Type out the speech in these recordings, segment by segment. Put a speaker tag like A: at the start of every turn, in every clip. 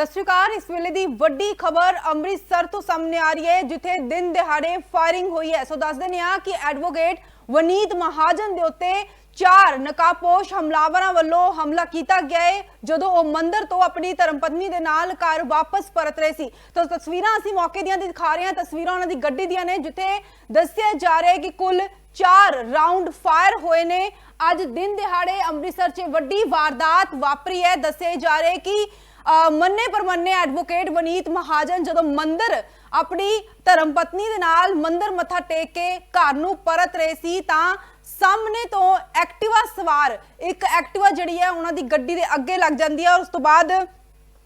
A: ਸਤਿ ਸ਼੍ਰੀ ਅਕਾਲ। ਇਸ ਵੇਲੇ ਦੀ ਵੱਡੀ ਖਬਰ ਅੰਮ੍ਰਿਤਸਰ ਤੋਂ ਸਾਹਮਣੇ ਆ ਰਹੀ ਹੈ, ਜਿੱਥੇ ਦਿਨ ਦਿਹਾੜੇ ਫਾਇਰਿੰਗ ਹੋਈ ਹੈ। ਸੋ ਦੱਸ ਦਿੰਦੇ ਹਾਂ ਕਿ ਐਡਵੋਕੇਟ ਵਨੀਤ ਮਹਾਜਨ ਦੇ ਉੱਤੇ ਚਾਰ ਨਕਾਬਪੋਸ਼ ਹਮਲਾਵਰਾਂ ਵੱਲੋਂ ਹਮਲਾ ਕੀਤਾ ਗਿਆ ਹੈ, ਜਦੋਂ ਉਹ ਮੰਦਰ ਤੋਂ ਆਪਣੀ ਧਰਮਪਤਨੀ ਦੇ ਨਾਲ ਘਰ ਵਾਪਸ ਪਰਤ ਰਹੇ ਸੀ। ਤਾਂ ਤਸਵੀਰਾਂ ਅਸੀਂ ਮੌਕੇ ਦੀਆਂ ਦਿਖਾ ਰਹੇ ਹਾਂ। ਤਸਵੀਰਾਂ ਉਹਨਾਂ ਦੀ ਗੱਡੀ ਦੀਆਂ ਨੇ, ਜਿੱਥੇ ਦੱਸਿਆ ਜਾ ਰਿਹਾ ਹੈ ਕਿ ਕੁੱਲ ਚਾਰ ਰਾਉਂਡ ਫਾਇਰ ਹੋਏ ਨੇ। ਅੱਜ ਦਿਨ ਦਿਹਾੜੇ ਅੰਮ੍ਰਿਤਸਰ 'ਚ ਵੱਡੀ ਵਾਰਦਾਤ ਵਾਪਰੀ ਹੈ। ਦੱਸਿਆ ਜਾ ਰਿਹਾ ਹੈ ਕਿ ਮੰਨੇ ਪਰਮੰਨੇ ਐਡਵੋਕੇਟ ਵਨੀਤ ਮਹਾਜਨ ਜਦੋਂ ਮੰਦਰ ਆਪਣੀ ਧਰਮ ਪਤਨੀ ਦੇ ਨਾਲ ਮੰਦਰ ਮੱਥਾ ਟੇਕ ਕੇ ਘਰ ਨੂੰ ਪਰਤ ਰਹੇ ਸੀ ਤਾਂ ਸਾਹਮਣੇ ਤੋਂ ਐਕਟਿਵਾ ਸਵਾਰ, ਇੱਕ ਐਕਟਿਵਾ ਜਿਹੜੀ ਹੈ, ਉਹਨਾਂ ਦੀ ਗੱਡੀ ਦੇ ਅੱਗੇ ਲੱਗ ਜਾਂਦੀ ਹੈ ਔਰ ਉਸ ਤੋਂ ਬਾਅਦ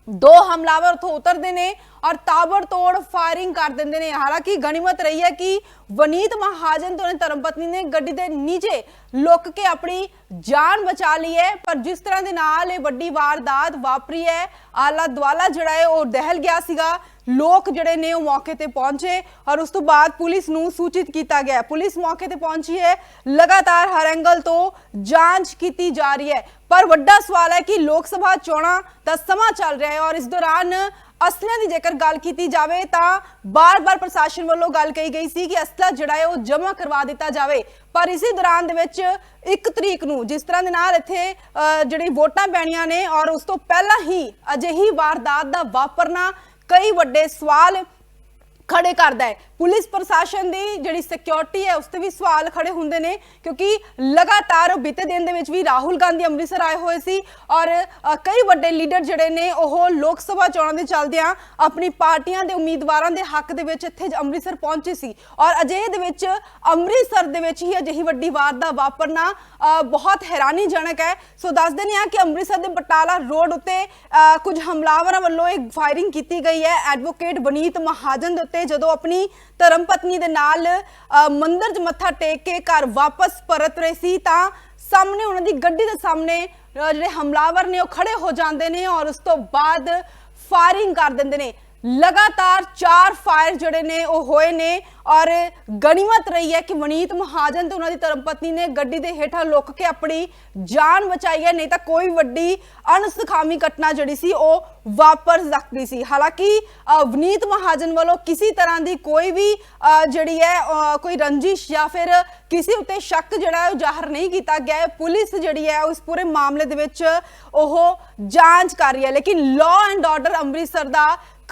A: ਦੋ ਹਮਲਾਵਰ ਉੱਥੋਂ ਉਤਰਦੇ ਨੇ ਔਰ ਤਾਬੜਤੋੜ ਫਾਇਰਿੰਗ ਕਰ ਦਿੰਦੇ ਨੇ। ਹਾਲਾਂਕਿ ਗਣੀਮਤ ਰਹੀ ਹੈ ਕਿ ਵਨੀਤ ਮਹਾਜਨ ਤੋਂ ਧਰਮਪਤਨੀ ਨੇ ਗੱਡੀ ਦੇ ਨੀਚੇ ਲੁੱਕ ਕੇ ਆਪਣੀ ਜਾਨ ਬਚਾ ਲਈ ਹੈ। ਪਰ ਜਿਸ ਤਰ੍ਹਾਂ ਦੇ ਨਾਲ ਇਹ ਵੱਡੀ ਵਾਰਦਾਤ ਵਾਪਰੀ ਹੈ ਆਲਾ ਦਵਾਲਾ ਜਿਹੜਾ ਹੈ ਉਹ ਦਹਿਲ ਗਿਆ ਸੀਗਾ। ਲੋਕ ਜਿਹੜੇ ਨੇ ਉਹ ਮੌਕੇ ਤੇ ਪਹੁੰਚੇ ਔਰ ਉਸ ਤੋਂ ਬਾਅਦ ਪੁਲਿਸ ਨੂੰ ਸੂਚਿਤ ਕੀਤਾ ਗਿਆ। ਪੁਲਿਸ ਮੌਕੇ ਤੇ ਪਹੁੰਚੀ ਹੈ। ਲਗਾਤਾਰ ਹਰ ਐਂਗਲ ਤੋਂ ਜਾਂਚ ਕੀਤੀ ਜਾ ਰਹੀ ਹੈ। ਪਰ ਵੱਡਾ ਸਵਾਲ ਹੈ ਕਿ ਲੋਕ ਸਭਾ ਚੋਣਾਂ ਦਾ ਸਮਾਂ ਚੱਲ ਰਿਹਾ ਹੈ ਔਰ ਇਸ ਦੌਰਾਨ ਅਸਲਿਆਂ ਦੀ ਜੇਕਰ ਗੱਲ ਕੀਤੀ ਜਾਵੇ ਤਾਂ ਬਾਰ-ਬਾਰ ਪ੍ਰਸ਼ਾਸਨ ਵੱਲੋਂ ਗੱਲ ਕਹੀ ਗਈ ਸੀ ਕਿ ਅਸਲਾ ਜਿਹੜਾ ਹੈ ਉਹ ਜਮ੍ਹਾਂ ਕਰਵਾ ਦਿੱਤਾ ਜਾਵੇ। ਪਰ ਇਸੇ ਦੌਰਾਨ ਦੇ ਵਿੱਚ 1 ਤਰੀਕ ਨੂੰ ਜਿਸ ਤਰ੍ਹਾਂ ਦੇ ਨਾਲ ਇੱਥੇ ਅ, ਜਿਹੜੀ ਵੋਟਾਂ ਪੈਣੀਆਂ ਨੇ ਔਰ ਉਸ ਤੋਂ ਪਹਿਲਾਂ ਹੀ ਅਜਿਹੀ ਵਾਰਦਾਤ ਦਾ ਵਾਪਰਨਾ ਕਈ ਵੱਡੇ ਸਵਾਲ ਖੜੇ ਕਰਦਾ ਹੈ। ਪੁਲਿਸ ਪ੍ਰਸ਼ਾਸਨ ਦੀ ਜਿਹੜੀ ਸਿਕਿਉਰਿਟੀ ਹੈ, ਉਸ ਤੇ ਵੀ ਸਵਾਲ ਖੜੇ ਹੁੰਦੇ ਨੇ, ਕਿਉਂਕਿ ਲਗਾਤਾਰ ਬੀਤੇ ਦਿਨ ਦੇ ਵਿੱਚ ਵੀ ਰਾਹੁਲ ਗਾਂਧੀ ਅੰਮ੍ਰਿਤਸਰ ਆਏ ਹੋਏ ਸੀ ਔਰ ਕਈ ਵੱਡੇ ਲੀਡਰ ਜਿਹੜੇ ਨੇ, ਉਹ ਲੋਕ ਸਭਾ ਚੋਣਾਂ ਦੇ ਚੱਲਦਿਆਂ ਆਪਣੀ ਪਾਰਟੀਆਂ ਦੇ ਉਮੀਦਵਾਰਾਂ ਦੇ ਹੱਕ ਦੇ ਵਿੱਚ ਇੱਥੇ ਅੰਮ੍ਰਿਤਸਰ ਪਹੁੰਚੇ ਸੀ। ਔਰ ਅਜਿਹੇ ਦੇ ਵਿੱਚ ਅੰਮ੍ਰਿਤਸਰ ਦੇ ਵਿੱਚ ਹੀ ਅਜਿਹੀ ਵੱਡੀ ਵਾਰਦਾ ਵਾਪਰਨਾ ਬਹੁਤ ਹੈਰਾਨੀਜਨਕ ਹੈ। ਸੋ ਦੱਸ ਦਿੰਦੇ ਹਾਂ ਕਿ ਅੰਮ੍ਰਿਤਸਰ ਦੇ ਬਟਾਲਾ ਰੋਡ ਉੱਤੇ ਕੁਝ ਹਮਲਾਵਰਾਂ ਵੱਲੋਂ ਇੱਕ ਫਾਇਰਿੰਗ ਕੀਤੀ ਗਈ ਹੈ। ਐਡਵੋਕੇਟ ਵਨੀਤ ਮਹਾਜਨ ਦੇ ਉੱਤੇ ਜਦੋਂ ਆਪਣੀ ਧਰਮ ਪਤਨੀ ਦੇ ਨਾਲ ਮੰਦਰ 'ਚ ਮੱਥਾ ਟੇਕ ਕੇ ਘਰ ਵਾਪਸ ਪਰਤ ਰਹੇ ਸੀ ਤਾਂ ਸਾਹਮਣੇ ਉਹਨਾਂ ਦੀ ਗੱਡੀ ਦੇ ਸਾਹਮਣੇ ਜਿਹੜੇ ਹਮਲਾਵਰ ਨੇ ਉਹ ਖੜੇ ਹੋ ਜਾਂਦੇ ਨੇ ਔਰ ਉਸ ਤੋਂ ਬਾਅਦ ਫਾਇਰਿੰਗ ਕਰ ਦਿੰਦੇ ਨੇ। ਲਗਾਤਾਰ ਚਾਰ ਫਾਇਰ ਜਿਹੜੇ ਨੇ ਉਹ ਹੋਏ ਨੇ ਔਰ ਗਣੀਮਤ ਰਹੀ ਹੈ ਕਿ ਵਨੀਤ ਮਹਾਜਨ ਤੇ ਉਹਨਾਂ ਦੀ ਧਰਮਪਤਨੀ ਨੇ ਗੱਡੀ ਦੇ ਹੇਠਾਂ ਲੁੱਕ ਕੇ ਆਪਣੀ ਜਾਨ ਬਚਾਈ ਹੈ ਨਹੀਂ ਤਾਂ ਕੋਈ ਵੱਡੀ ਅਣਸੁਖਾਵੀ ਘਟਨਾ ਜਿਹੜੀ ਸੀ ਉਹ ਵਾਪਰ ਸਕਦੀ ਸੀ। ਹਾਲਾਂਕਿ ਅ, ਵਨੀਤ ਮਹਾਜਨ ਵੱਲੋਂ ਕਿਸੇ ਤਰ੍ਹਾਂ ਦੀ ਕੋਈ ਵੀ ਜਿਹੜੀ ਹੈ ਕੋਈ ਰੰਜਿਸ਼ ਜਾਂ ਫਿਰ ਕਿਸੇ ਉੱਤੇ ਸ਼ੱਕ ਜਿਹੜਾ ਉਹ ਜ਼ਾਹਰ ਨਹੀਂ ਕੀਤਾ ਗਿਆ ਹੈ। ਪੁਲਿਸ ਜਿਹੜੀ ਹੈ ਉਸ ਪੂਰੇ ਮਾਮਲੇ ਦੇ ਵਿੱਚ ਉਹ ਜਾਂਚ ਕਰ ਰਹੀ ਹੈ। ਲੇਕਿਨ ਲਾਅ ਐਂਡ ਆਰਡਰ ਅੰਮ੍ਰਿਤਸਰ ਦਾ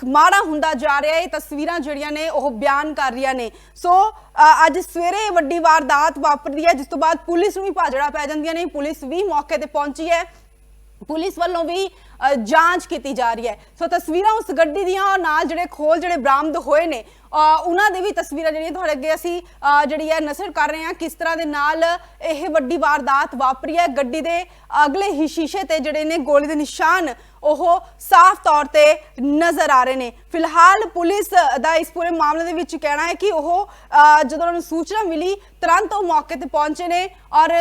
A: ਮਾੜਾ ਹੁੰਦਾ ਜਾ ਰਿਹਾ ਇਹ ਤਸਵੀਰਾਂ ਜਿਹੜੀਆਂ ਨੇ ਉਹ ਬਿਆਨ ਕਰ ਰਹੀਆਂ ਨੇ। ਸੋ ਅ, ਅੱਜ ਸਵੇਰੇ ਵੱਡੀ ਵਾਰਦਾਤ ਵਾਪਰਦੀ ਹੈ ਜਿਸ ਤੋਂ ਬਾਅਦ ਪੁਲਿਸ ਨੂੰ ਵੀ ਭਾਜੜਾ ਪੈ ਜਾਂਦੀਆਂ ਨੇ। ਪੁਲਿਸ ਵੀ ਮੌਕੇ ਤੇ ਪਹੁੰਚੀ ਹੈ। ਪੁਲਿਸ ਵੱਲੋਂ ਵੀ ਜਾਂਚ ਕੀਤੀ ਜਾ ਰਹੀ ਹੈ। ਸੋ ਤਸਵੀਰਾਂ ਉਸ ਗੱਡੀ ਦੀਆਂ ਔਰ ਨਾਲ ਜਿਹੜੇ ਖੋਲ ਜਿਹੜੇ ਬਰਾਮਦ ਹੋਏ ਨੇ ਉਹਨਾਂ ਦੇ ਵੀ ਤਸਵੀਰਾਂ ਜਿਹੜੀਆਂ ਤੁਹਾਡੇ ਅੱਗੇ ਅਸੀਂ ਜਿਹੜੀ ਹੈ ਨਸ਼ਰ ਕਰ ਰਹੇ ਹਾਂ। ਕਿਸ ਤਰ੍ਹਾਂ ਦੇ ਨਾਲ ਇਹ ਵੱਡੀ ਵਾਰਦਾਤ ਵਾਪਰੀ ਹੈ ਗੱਡੀ ਦੇ ਅਗਲੇ ਹੀ ਸ਼ੀਸ਼ੇ ਤੇ ਜਿਹੜੇ ਨੇ ਗੋਲੀ ਦੇ ਨਿਸ਼ਾਨ, ਉਹ ਸਾਫ਼ ਤੌਰ ਤੇ ਨਜ਼ਰ ਆ ਰਹੇ ਨੇ। ਫਿਲਹਾਲ ਪੁਲਿਸ ਦਾ ਇਸ ਪੂਰੇ ਮਾਮਲੇ ਦੇ ਵਿੱਚ ਕਹਿਣਾ ਹੈ ਕਿ ਉਹ ਜਦੋਂ ਉਹਨਾਂ ਨੂੰ ਸੂਚਨਾ ਮਿਲੀ, ਤੁਰੰਤ ਉਹ ਮੌਕੇ ਤੇ ਪਹੁੰਚੇ ਨੇ ਔਰ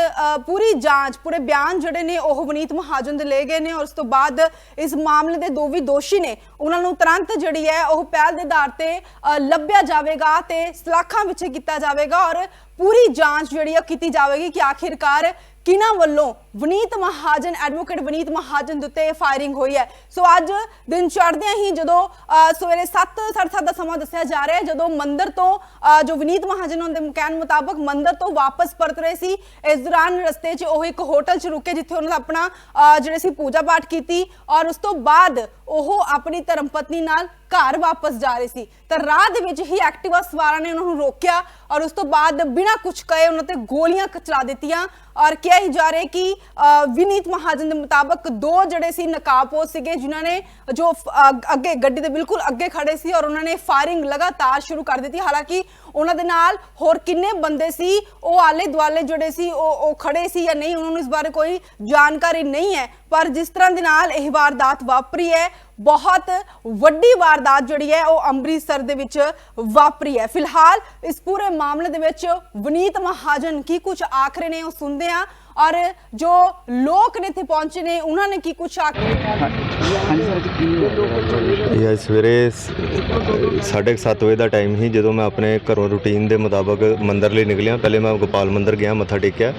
A: ਪੂਰੀ ਜਾਂਚ, ਪੂਰੇ ਬਿਆਨ ਜਿਹੜੇ ਨੇ ਉਹ ਵਨੀਤ ਮਹਾਜਨ ਦੇ ਲਏ ਗਏ ਨੇ ਔਰ ਉਸ ਤੋਂ ਬਾਅਦ ਇਸ ਮਾਮਲੇ ਦੇ ਦੋ ਵੀ ਦੋਸ਼ੀ ਨੇ। ਉਹਨਾਂ ਨੂੰ ਤੁਰੰਤ ਜਿਹੜੀ ਹੈ ਉਹ ਪਹਿਲ ਦੇ ਆਧਾਰ ਤੇ ਅ, ਲੱਭਿਆ ਜਾਵੇਗਾ ਤੇ ਸਲਾਖਾਂ ਵਿੱਚ ਕੀਤਾ ਜਾਵੇਗਾ ਔਰ ਪੂਰੀ ਜਾਂਚ ਜਿਹੜੀ ਹੈ ਕੀਤੀ ਜਾਵੇਗੀ ਕਿ ਆਖਿਰਕਾਰ ਕਿਹਨਾਂ ਵੱਲੋਂ ਵਨੀਤ ਮਹਾਜਨ ਐਡਵੋਕੇਟ ਵਨੀਤ ਮਹਾਜਨ ਦੇ ਉੱਤੇ ਫਾਇਰਿੰਗ ਹੋਈ ਹੈ। ਸੋ ਅੱਜ ਦਿਨ ਚੜ੍ਹਦਿਆਂ ਹੀ ਜਦੋਂ ਅ, ਸਵੇਰੇ 7:30 ਦਾ ਸਮਾਂ ਦੱਸਿਆ ਜਾ ਰਿਹਾ ਹੈ ਜਦੋਂ ਮੰਦਰ ਤੋਂ ਜੋ ਵਨੀਤ ਮਹਾਜਨ ਉਹਨਾਂ ਦੇ ਕਹਿਣ ਮੁਤਾਬਕ ਮੰਦਰ ਤੋਂ ਵਾਪਸ ਪਰਤ ਰਹੇ ਸੀ ਇਸ ਦੌਰਾਨ ਰਸਤੇ 'ਚ ਉਹ ਇੱਕ ਹੋਟਲ 'ਚ ਰੁਕੇ ਜਿੱਥੇ ਉਹਨਾਂ ਦਾ ਆਪਣਾ ਜਿਹੜੇ ਸੀ ਪੂਜਾ ਪਾਠ ਕੀਤੀ ਔਰ ਉਸ ਤੋਂ ਬਾਅਦ ਉਹ ਆਪਣੀ ਧਰਮ ਪਤਨੀ ਨਾਲ ਘਰ ਵਾਪਸ ਜਾ ਰਹੇ ਸੀ। ਤਾਂ ਰਾਹ ਦੇ ਵਿੱਚ ਹੀ ਐਕਟਿਵਾ ਸਵਾਰਾਂ ਨੇ ਉਹਨਾਂ ਨੂੰ ਰੋਕਿਆ ਔਰ ਉਸ ਤੋਂ ਬਾਅਦ ਬਿਨਾਂ ਕੁਝ ਕਹੇ ਉਹਨਾਂ ਤੇ ਗੋਲੀਆਂ ਚਲਾ ਦਿੱਤੀਆਂ ਔਰ ਕਿਹਾ ਹੀ ਜਾ ਰਿਹਾ ਕਿ ਵਿਨੀਤ ਮਹਾਜਨ ਦੇ ਮੁਤਾਬਕ ਦੋ ਜਿਹੜੇ ਸੀ ਨਕਾਬਪੋਸ਼ ਸੀਗੇ, ਜਿਨ੍ਹਾਂ ਨੇ ਜੋ ਅੱਗੇ ਗੱਡੀ ਦੇ ਬਿਲਕੁਲ ਅੱਗੇ ਖੜੇ ਸੀ ਔਰ ਉਹਨਾਂ ਨੇ ਫਾਇਰਿੰਗ ਲਗਾਤਾਰ ਸ਼ੁਰੂ ਕਰ ਦਿੱਤੀ। ਹਾਲਾਂਕਿ ਉਹਨਾਂ ਦੇ ਨਾਲ ਹੋਰ ਕਿੰਨੇ ਬੰਦੇ ਸੀ, ਉਹ ਆਲੇ ਦੁਆਲੇ ਜਿਹੜੇ ਸੀ, ਉਹ ਉਹ ਖੜੇ ਸੀ ਜਾਂ ਨਹੀਂ, ਉਹਨਾਂ ਨੂੰ ਇਸ ਬਾਰੇ ਕੋਈ ਜਾਣਕਾਰੀ ਨਹੀਂ ਹੈ। ਪਰ ਜਿਸ ਤਰ੍ਹਾਂ ਦੇ ਨਾਲ ਇਹ ਵਾਰਦਾਤ ਵਾਪਰੀ ਹੈ, ਬਹੁਤ ਵੱਡੀ ਵਾਰਦਾਤ ਜਿਹੜੀ ਹੈ, ਉਹ ਅੰਮ੍ਰਿਤਸਰ ਦੇ ਵਿੱਚ ਵਾਪਰੀ ਹੈ। ਫਿਲਹਾਲ ਇਸ ਪੂਰੇ ਮਾਮਲੇ ਦੇ ਵਿੱਚ ਵਨੀਤ ਮਹਾਜਨ ਕੀ ਕੁਝ ਆਖਰੇ ਨੇ ਉਹ ਸੁਣਦੇ ਆ ਔਰ ਜੋ ਲੋਕ ਨੇ ਇੱਥੇ ਪਹੁੰਚੇ ਨੇ, ਉਹਨਾਂ ਨੇ ਕੀ ਕੁਛ ਆ
B: ਇਹ ਅੱਜ ਸਵੇਰੇ 7:30 ਵਜੇ ਦਾ ਟਾਈਮ ਸੀ, ਜਦੋਂ ਮੈਂ ਆਪਣੇ ਘਰੋਂ ਰੂਟੀਨ ਦੇ ਮੁਤਾਬਕ ਮੰਦਿਰ ਲਈ ਨਿਕਲਿਆ। ਪਹਿਲੇ ਮੈਂ ਗੋਪਾਲ ਮੰਦਰ ਗਿਆ, ਮੱਥਾ ਟੇਕਿਆ।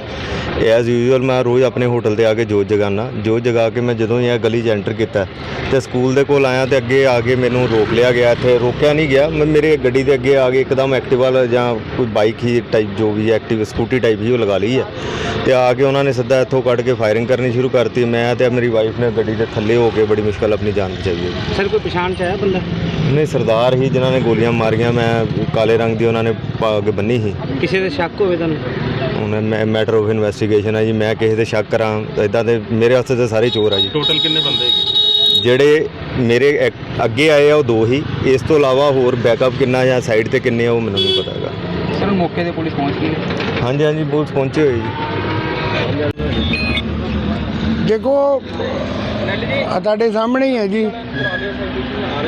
B: ਇਹ ਐਜ਼ ਯੂਜੂਅਲ ਮੈਂ ਰੋਜ਼ ਆਪਣੇ ਹੋਟਲ ਤੇ ਆ ਕੇ ਜੋਤ ਜਗਾਨਾ। ਜੋਤ ਜਗਾ ਕੇ ਮੈਂ ਜਦੋਂ ਹੀ ਇਹ ਗਲੀ 'ਚ ਐਂਟਰ ਕੀਤਾ, ਤੇ ਸਕੂਲ ਦੇ ਕੋਲ ਆਇਆ ਤੇ ਅੱਗੇ ਆ ਕੇ ਮੈਨੂੰ ਰੋਕ ਲਿਆ ਗਿਆ। ਇੱਥੇ ਰੋਕਿਆ ਨਹੀਂ ਗਿਆ। ਮੈਂ, ਮੇਰੇ ਗੱਡੀ ਦੇ ਅੱਗੇ ਆ ਕੇ ਇੱਕਦਮ ਐਕਟਿਵਾ ਜਾਂ ਕੋਈ ਬਾਈਕ ਹੀ ਟਾਈਪ ਜੋ ਵੀ ਐਕਟਿਵ ਸਕੂਟੀ ਟਾਈਪ ਹੀ ਉਹ ਲਗਾ ਲਈ ਹੈ। ਤੇ ਆ ਕੇ ਉਹਨਾਂ ਨੇ ਸਿੱਧਾ ਇੱਥੋਂ ਕੱਢ ਕੇ ਫਾਇਰਿੰਗ ਕਰਨੀ ਸ਼ੁਰੂ ਕਰਤੀ। ਮੈਂ ਤੇ ਮੇਰੀ ਵਾਈਫ ਨੇ ਗੱਡੀ ਦੇ ਥੱਲੇ ਹੋ ਕੇ ਬੜੀ ਮੁਸ਼ਕਲ ਆਪਣੀ ਜਾਨ ਬਚਾਈ ਹੈ।
C: ਸਰ ਕੋਈ ਪਛਾਣ ਚ ਆਇਆ ਬੰਦਾ?
B: ਨਹੀਂ ਸਰਦਾਰ ਹੀ ਜਿਨ੍ਹਾਂ ਨੇ ਗੋਲੀਆਂ ਮਾਰੀਆਂ ਮੈਂ ਕਾਲੇ ਰੰਗ ਦੀ ਉਹਨਾਂ ਨੇ ਪੱਗ ਬੰਨੀ ਸੀ।
C: ਕਿਸੇ ਦੇ ਸ਼ੱਕ ਹੋਵੇ ਤੁਹਾਨੂੰ?
B: ਹੁਣ ਮੈਂ ਮੈਟਰ ਆਫ ਇਨਵੈਸਟੀਗੇਸ਼ਨ ਹੈ ਜੀ ਮੈਂ ਕਿਸੇ ਤੇ ਸ਼ੱਕ ਕਰਾਂ ਇਦਾਂ ਦੇ ਮੇਰੇ ਵਾਸਤੇ ਤਾਂ ਸਾਰੇ ਚੋਰ ਆ ਜੀ।
D: ਟੋਟਲ ਕਿੰਨੇ ਬੰਦੇ ਹੈਗੇ?
B: ਜਿਹੜੇ ਮੇਰੇ ਅੱਗੇ ਆਏ ਆ ਉਹ ਦੋ ਹੀ। ਇਸ ਤੋਂ ਇਲਾਵਾ ਹੋਰ ਬੈਕਅਪ ਕਿੰਨਾ ਜਾਂ ਸਾਈਡ ਤੇ ਕਿੰਨੇ ਆ ਉਹ ਮੈਨੂੰ ਨਹੀਂ ਪਤਾ ਹੈਗਾ।
C: ਸਰ ਮੌਕੇ ਤੇ ਪੁਲਿਸ ਪਹੁੰਚ ਗਈ।
B: ਹਾਂਜੀ ਹਾਂਜੀ ਪੁਲਿਸ ਪਹੁੰਚੇ ਹੋਏ ਜੀ।
E: ਦੇਖੋ ਆ ਤੁਹਾਡੇ ਸਾਹਮਣੇ ਹੀ ਹੈ ਜੀ।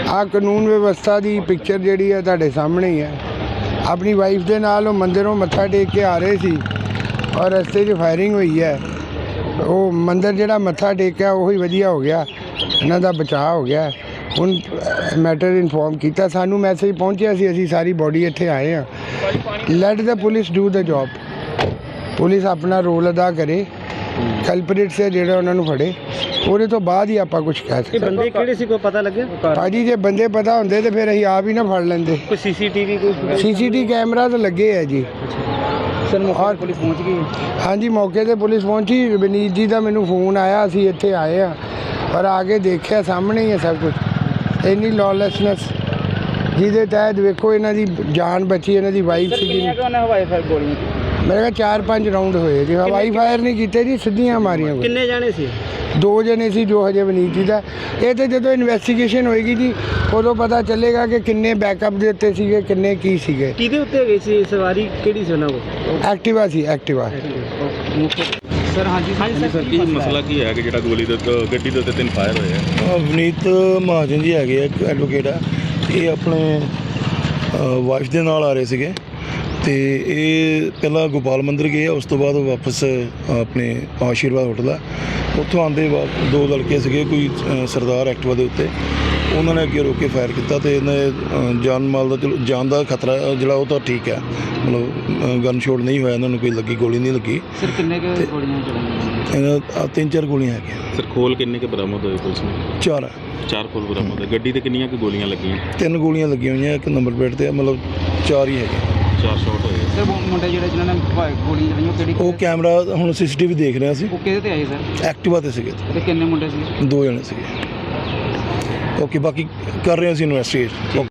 E: ਆ ਕਾਨੂੰਨ ਵਿਵਸਥਾ ਦੀ ਪਿਕਚਰ ਜਿਹੜੀ ਹੈ ਤੁਹਾਡੇ ਸਾਹਮਣੇ ਹੀ ਹੈ। ਆਪਣੀ ਵਾਈਫ ਦੇ ਨਾਲ ਉਹ ਮੰਦਿਰੋਂ ਮੱਥਾ ਟੇਕ ਕੇ ਆ ਰਹੇ ਸੀ ਔਰ ਰਸਤੇ 'ਚ ਫਾਇਰਿੰਗ ਹੋਈ ਹੈ। ਉਹ ਮੰਦਿਰ ਜਿਹੜਾ ਮੱਥਾ ਟੇਕਿਆ, ਉਹ ਹੀ ਵਧੀਆ ਹੋ ਗਿਆ। ਇਹਨਾਂ ਦਾ ਬਚਾਅ ਹੋ ਗਿਆ। ਹੁਣ ਮੈਟਰ ਇਨਫੋਰਮ ਕੀਤਾ। ਸਾਨੂੰ ਮੈਸੇਜ ਪਹੁੰਚਿਆ ਸੀ, ਅਸੀਂ ਸਾਰੀ ਬੋਡੀ ਇੱਥੇ ਆਏ ਆ let the police do the job police ਆਪਣਾ ਰੋਲ ਅਦਾ ਕਰੇ ਕਲਪਰੇਟਸ ਹੈ ਜਿਹੜਾ ਉਹਨਾਂ ਨੂੰ ਫੜੇ ਉਹਦੇ ਤੋਂ ਬਾਅਦ ਹੀ ਆਪਾਂ ਕੁਝ ਕਹਿ
C: ਇਹ
E: ਸਕਦੇ
C: ਬੰਦੇ ਕਿਹੜੇ ਸੀ ਕੋਈ ਪਤਾ ਲੱਗਿਆ?
E: ਭਾਜੀ ਜੇ ਬੰਦੇ ਪਤਾ ਹੁੰਦੇ ਤੇ ਫਿਰ ਅਸੀਂ ਆਪ ਹੀ ਨਾ ਫੜ ਲੈਂਦੇ।
C: ਕੋਈ ਸੀਸੀਟੀਵੀ ਕੋਈ
E: ਸੀਸੀਟੀ ਕੈਮਰਾ ਤਾਂ ਲੱਗੇ ਹੈ ਜੀ।
C: ਸਰ ਮੌਕੇ ਪੁਲਿਸ ਪਹੁੰਚ ਗਈ?
E: ਹਾਂਜੀ ਮੌਕੇ ਤੇ ਪੁਲਿਸ ਪਹੁੰਚੀ। ਵਿਨੀਤ ਜੀ ਦਾ ਮੈਨੂੰ ਫੋਨ ਆਇਆ ਅਸੀਂ ਇੱਥੇ ਆਏ ਆ। ਪਰ ਆ ਕੇ ਦੇਖਿਆ ਸਾਹਮਣੇ ਹੀ ਹੈ ਸਭ ਕੁਝ ਇੰਨੀ ਲੌਲੈਸਨੈਸ ਜਿਹਦੇ ਤਹਿਤ ਵੇਖੋ ਇਹਨਾਂ ਦੀ ਜਾਨ ਬਚੀ ਇਹਨਾਂ ਦੀ ਵਾਈਫ ਸੀਗੀ।
C: ਕਿੰਨੀਆਂ ਕੋਨੇ ਹਵਾਈ ਫਾਇਰ ਗੋਲੀਆਂ
E: ਮੇਰੇ ਕੋਲ ਚਾਰ ਪੰਜ ਰਾਉਂਡ ਹੋਏ ਜੀ। ਹਵਾਈ ਫਾਇਰ ਨਹੀਂ ਕੀਤੇ ਜੀ ਸਿੱਧੀਆਂ ਮਾਰੀਆਂ ਗੋਲੀਆਂ।
C: ਕਿੰਨੇ ਜਾਣੇ ਸੀ?
E: ਦੋ ਜਣੇ ਸੀ ਜੋ ਹਜੇ ਵਨੀਤ ਜੀ ਦਾ ਇਹ ਤੇ ਜਦੋਂ ਇਨਵੈਸਟੀਗੇਸ਼ਨ ਹੋਏਗੀ ਜੀ ਉਦੋਂ ਪਤਾ ਚੱਲੇਗਾ ਕਿ ਕਿੰਨੇ ਬੈਕਅਪ ਦੇ ਉੱਤੇ ਸੀਗੇ ਕਿੰਨੇ ਕੀ ਸੀਗੇ।
C: ਕਿਹਦੇ ਉੱਤੇ ਗਈ ਸੀ ਸਵਾਰੀ? ਕਿਹੜੀ ਸੀ ਉਹਨਾਂ ਕੋਲ?
E: ਐਕਟਿਵਾ ਸੀ ਐਕਟਿਵਾ।
C: ਸਰ ਹਾਂਜੀ ਹਾਂਜੀ
D: ਸਰ ਕੀ ਮਸਲਾ? ਕੀ ਹੈ ਕਿ ਜਿਹੜਾ ਗੋਲੀ ਦੇ ਉੱਤੇ- ਗੱਡੀ ਦੇ ਉੱਤੇ ਤਿੰਨ ਫਾਇਰ ਹੋਏ ਆ?
F: ਅਵਨੀਤ ਮਹਾਜਨ ਜੀ ਹੈਗੇ ਐਡਵੋਕੇਟ ਆ। ਇਹ ਆਪਣੇ ਵਾਈਫ ਦੇ ਨਾਲ ਆ ਰਹੇ ਸੀਗੇ। ਤੇ ਇਹ ਪਹਿਲਾਂ ਗੋਪਾਲ ਮੰਦਿਰ ਗਏ ਆ ਉਸ ਤੋਂ ਬਾਅਦ ਉਹ ਵਾਪਸ ਆਪਣੇ ਆਸ਼ੀਰਵਾਦ ਹੋਟਲ ਆ। ਉੱਥੋਂ ਆਂਦੇ ਦੋ ਲੜਕੇ ਸੀਗੇ ਕੋਈ ਸਰਦਾਰ ਐਕਟਿਵਾ ਦੇ ਉੱਤੇ। ਉਹਨਾਂ ਨੇ ਅੱਗੇ ਰੋਕ ਕੇ ਫਾਇਰ ਕੀਤਾ ਤੇ ਇਹਨੇ ਜਾਨ ਮਾਲ ਦਾ ਚਲੋ ਜਾਨ ਦਾ ਖਤਰਾ ਜਿਹੜਾ ਉਹ ਤਾਂ ਠੀਕ ਹੈ ਮਤਲਬ ਗਨ ਸ਼ੋਟ ਨਹੀਂ ਹੋਇਆ ਇਹਨਾਂ ਨੂੰ ਕੋਈ ਲੱਗੀ ਗੋਲੀ ਨਹੀਂ ਲੱਗੀ।
C: ਸਰ ਕਿੰਨੇ ਕੁ ਗੋਲੀਆਂ ਚਲਾਈਆਂ
F: ਇਹਨਾਂ ਤਿੰਨ ਚਾਰ ਗੋਲੀਆਂ ਹੈਗੀਆਂ।
D: ਸਰ ਖੋਲ ਕਿੰਨੇ ਕੇ ਬਰਾਮਦ ਹੋਏ ਪੁਲਿਸ ਨੂੰ?
F: ਚਾਰ।
D: ਚਾਰ ਖੋਲ ਬਰਾਮਦ ਗੱਡੀ ਤੇ ਕਿੰਨੀਆਂ ਕਿ ਗੋਲੀਆਂ ਲੱਗੀਆਂ?
F: ਤਿੰਨ ਗੋਲੀਆਂ ਲੱਗੀਆਂ ਹੋਈਆਂ ਇੱਕ ਨੰਬਰ ਪਲੇਟ ਤੇ ਮਤਲਬ ਚਾਰ ਹੀ ਹੈਗੇ।
D: ਚਾਰ ਸ਼ਾਟ ਹੋਏ
C: ਸਰ ਮੁੰਡੇ ਜਿਹੜੇ ਜਿਨ੍ਹਾਂ ਨੇ ਗੋਲੀਆਂ ਚਲਾਈਆਂ ਉਹ ਕਿਹੜੀ
F: ਉਹ ਕੈਮਰਾ ਹੁਣ ਸੀਸੀਟੀਵੀ ਦੇਖ ਰਿਹਾ ਸੀ।
C: ਉਹ ਕਿਹਦੇ ਤੇ ਆਏ ਸਰ?
F: ਐਕਟਿਵਾ ਤੇ ਸੀਗੇ।
C: ਤੇ ਕਿੰਨੇ ਮੁੰਡੇ ਸੀ?
F: ਦੋ ਜਣੇ ਸੀਗੇ। ਓਕੇ ਬਾਕੀ ਕਰ ਰਹੇ ਹਾਂ ਅਸੀਂ ਇਨਵੈਸਟੀਗੇਟ